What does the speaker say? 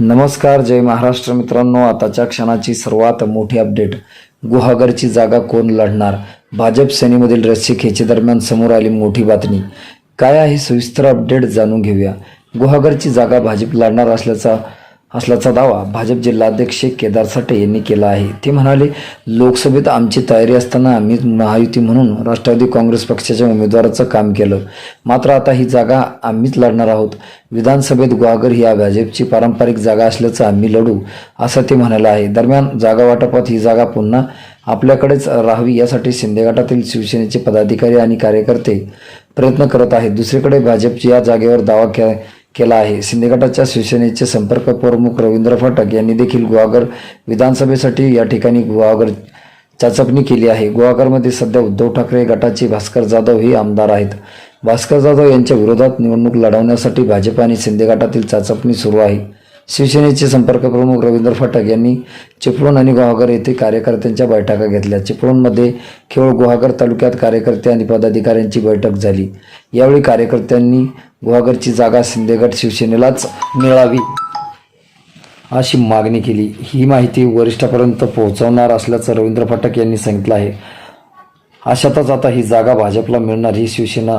नमस्कार जय महाराष्ट्र मित्रांनो. आताच्या क्षणाची सर्वात मोठी अपडेट. गुहागरची जागा कोण लढणार? भाजप सेनेमधील रस्सीखेची दरम्यान समोर आली मोठी बातमी. काय आहे सविस्तर अपडेट जाणून घेऊया. गुहागरची जागा भाजप लढणार असल्याचा असल्याचा दावा भाजप जिल्हाध्यक्ष केदार साठे यांनी केला आहे. ते म्हणाले लोकसभेत आमची तयारी असताना आम्ही महायुती म्हणून राष्ट्रवादी काँग्रेस पक्षाच्या उमेदवाराचं काम केलं. मात्र आता ही जागा आम्हीच लढणार आहोत. विधानसभेत गुहागर ही भाजपची पारंपरिक जागा असल्याचं आम्ही लढू असं ते म्हणाले आहे. दरम्यान जागा वाटपात ही जागा पुन्हा आपल्याकडेच राहावी यासाठी शिंदे गटातील शिवसेनेचे पदाधिकारी आणि कार्यकर्ते प्रयत्न करत आहेत. दुसरीकडे भाजपची या जागेवर दावा के केला आहे. शिंदे गटाच्या शिवसेनेचे संपर्क प्रमुख रवींद्र फाटक यांनी देखील गुहागर विधानसभेसाठी या ठिकाणी गुहागर चाचपणी केली आहे. गुहागरमध्ये सध्या उद्धव ठाकरे गटाचे भास्कर जाधव हे आमदार आहेत. भास्कर जाधव यांच्या विरोधात निवडणूक लढवण्यासाठी भाजप आणि शिंदे गटातील चाचपणी सुरू आहे. शिवसेनेचे संपर्क प्रमुख रवींद्र फटक यांनी चिपळूण आणि गुहागर येथे कार्यकर्त्यांच्या बैठका घेतल्या. चिपळूणमध्ये केवळ गुहागर तालुक्यात कार्यकर्ते आणि पदाधिकाऱ्यांची बैठक झाली. यावेळी कार्यकर्त्यांनी गुहागरची जागा शिंदेगड शिवसेनेलाच मिळावी अशी मागणी केली. ही माहिती वरिष्ठापर्यंत पोहोचवणार असल्याचं रवींद्र फटक यांनी सांगितलं आहे. अशातच आता ही जागा भाजपला मिळणार ही शिवसेना